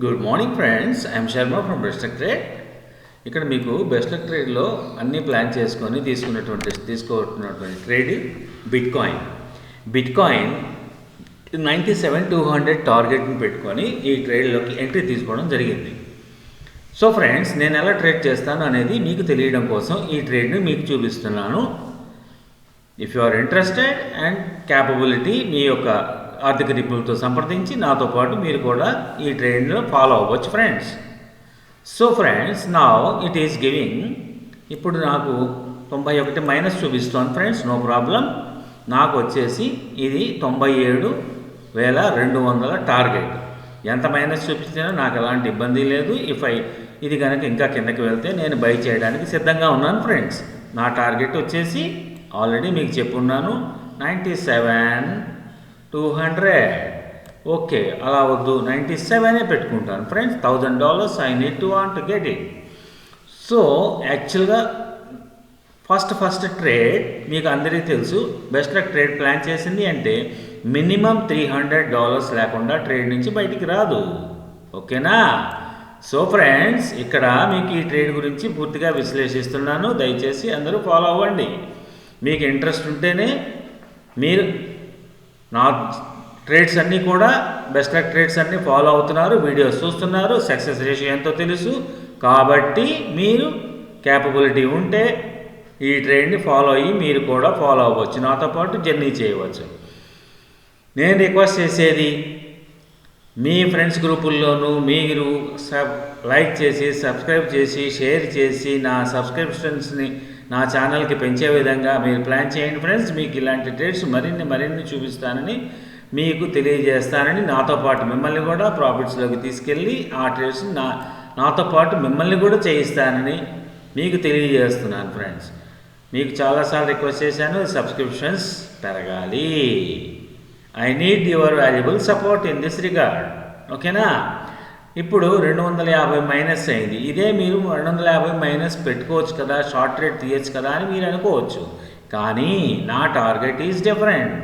Good morning friends I'm Sharma from best trade ఇక్కడ మీకు best ట్రేడ్లో అన్ని ప్లాన్ చేసుకొని తీసుకున్నటువంటి తీసుకున్నటువంటి trade bitcoin bitcoin ninety seven two hundred టార్గెట్ని పెట్టుకొని ఈ ట్రేడ్లోకి ఎంట్రీ తీసుకోవడం జరిగింది. సో ఫ్రెండ్స్ నేను ఎలా ట్రేడ్ చేస్తాను అనేది మీకు తెలియడం కోసం ఈ ట్రేడ్ని మీకు చూపిస్తున్నాను. If you are interested and capability మీ యొక్క ఆర్థిక నిపుణులతో సంప్రదించి నాతో పాటు మీరు కూడా ఈ ట్రైన్లో ఫాలో అవ్వచ్చు ఫ్రెండ్స్ సో ఫ్రెండ్స్ నా ఇట్ ఈస్ గివింగ్ ఇప్పుడు నాకు తొంభై ఒకటి మైనస్ చూపిస్తాను ఫ్రెండ్స్ నో ప్రాబ్లం నాకు వచ్చేసి ఇది తొంభై ఏడు వేల రెండు వందల టార్గెట్ ఎంత మైనస్ చూపించినా నాకు ఎలాంటి ఇబ్బంది లేదు. ఇఫ్ ఐ ఇది కనుక ఇంకా కిందకి వెళ్తే నేను బై చేయడానికి సిద్ధంగా ఉన్నాను ఫ్రెండ్స్ నా టార్గెట్ వచ్చేసి ఆల్రెడీ మీకు చెప్పున్నాను ninety seven two hundred okay అలా వద్దు. నైంటీ సెవెనే పెట్టుకుంటాను. Friends thousand dollars I need to want get it so యాక్చువల్గా ఫస్ట్ ఫస్ట్ ట్రేడ్ మీకు అందరికీ తెలుసు బెస్ట్ ట్రేడ్ ప్లాన్ చేసింది అంటే మినిమం త్రీ హండ్రెడ్ డాలర్స్ లేకుండా ట్రేడ్ నుంచి బయటికి రాదు. ఓకేనా? సో ఫ్రెండ్స్ ఇక్కడ మీకు ఈ ట్రేడ్ గురించి పూర్తిగా విశ్లేషిస్తున్నాను. దయచేసి అందరూ ఫాలో అవ్వండి. మీకు ఇంట్రెస్ట్ ఉంటేనే మీరు నా ట్రేడ్స్ అన్నీ కూడా బెస్ట్ లక్ ట్రేడ్స్ అన్నీ ఫాలో అవుతున్నారు వీడియోస్ చూస్తున్నారు సక్సెస్ రేషియో ఎంతో తెలుసు. కాబట్టి మీరు క్యాపబిలిటీ ఉంటే ఈ ట్రేడ్ని ఫాలో అయ్యి మీరు కూడా ఫాలో అవ్వచ్చు. నాతో పాటు జర్నీ చేయవచ్చు. నేను రిక్వెస్ట్ చేసేది మీ ఫ్రెండ్స్ గ్రూపుల్లోనూ మీరు సబ్ లైక్ చేసి సబ్స్క్రైబ్ చేసి షేర్ చేసి నా సబ్స్క్రిప్షన్స్ని నా ఛానల్కి పెంచే విధంగా మీరు ప్లాన్ చేయండి ఫ్రెండ్స్. మీకు ఇలాంటి ట్రేడ్స్ మరిన్ని మరిన్ని చూపిస్తానని మీకు తెలియజేస్తానని నాతో పాటు మిమ్మల్ని కూడా ప్రాఫిట్స్లోకి తీసుకెళ్ళి ఆ ట్రేడ్స్ నా నాతో పాటు మిమ్మల్ని కూడా చేయిస్తానని మీకు తెలియజేస్తున్నాను ఫ్రెండ్స్. మీకు చాలాసార్లు రిక్వెస్ట్ చేశాను సబ్స్క్రిప్షన్స్ పెరగాలి. I need your valuable support in this regard ఓకేనా ఇప్పుడు రెండు వందల యాభై మైనస్ అయింది. ఇదే మీరు రెండు వందల యాభై మైనస్ పెట్టుకోవచ్చు కదా షార్ట్ రేట్ తీయచ్చు కదా అని మీరు అనుకోవచ్చు. కానీ నా టార్గెట్ ఈజ్ డిఫరెంట్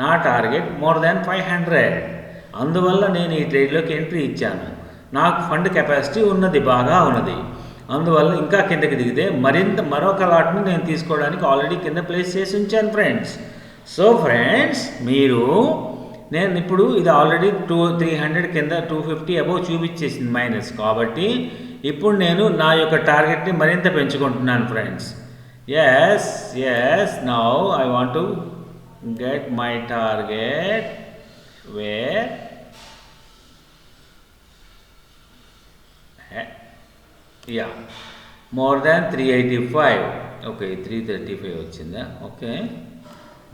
నా target more than five hundred అందువల్ల నేను ఈ ట్రేడ్లోకి ఎంట్రీ ఇచ్చాను. నాకు ఫండ్ కెపాసిటీ ఉన్నది బాగా ఉన్నది. అందువల్ల ఇంకా కిందకి దిగితే మరింత మరొక లాట్ని నేను తీసుకోవడానికి ఆల్రెడీ కింద ప్లేస్ చేసి ఉంచాను ఫ్రెండ్స్ సో ఫ్రెండ్స్ మీరు నేను ఇప్పుడు ఇది ఆల్రెడీ టూ త్రీ హండ్రెడ్ కింద టూ ఫిఫ్టీ అబోవ్ చూపించేసింది మైనస్ కాబట్టి ఇప్పుడు నేను నా యొక్క టార్గెట్ని మరింత పెంచుకుంటున్నాను friends yes yes now I want to get my target where yeah more than three eighty five okay three thirty five వచ్చిందా? Okay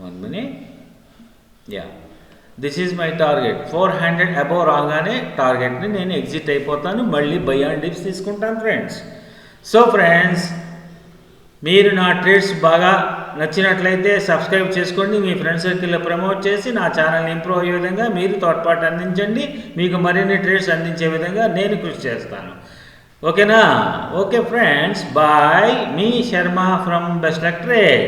one minute yeah this is my target four hundred above రాగానే టార్గెట్ని నేను exit అయిపోతాను. మళ్ళీ buy and dips తీసుకుంటాను friends so friends మీరు నా trades బాగా నచ్చినట్లయితే సబ్స్క్రైబ్ చేసుకోండి. మీ ఫ్రెండ్స్ సర్కిల్లో ప్రమోట్ చేసి నా ఛానల్ని ఇంప్రూవ్ అయ్యే విధంగా మీరు తోడ్పాటు అందించండి. మీకు మరిన్ని ట్రేడ్స్ అందించే విధంగా నేను కృషి చేస్తాను. ఓకేనా ఓకే ఫ్రెండ్స్ బాయ్ మీ శర్మ ఫ్రమ్ బెస్ట్ ట్రేడ్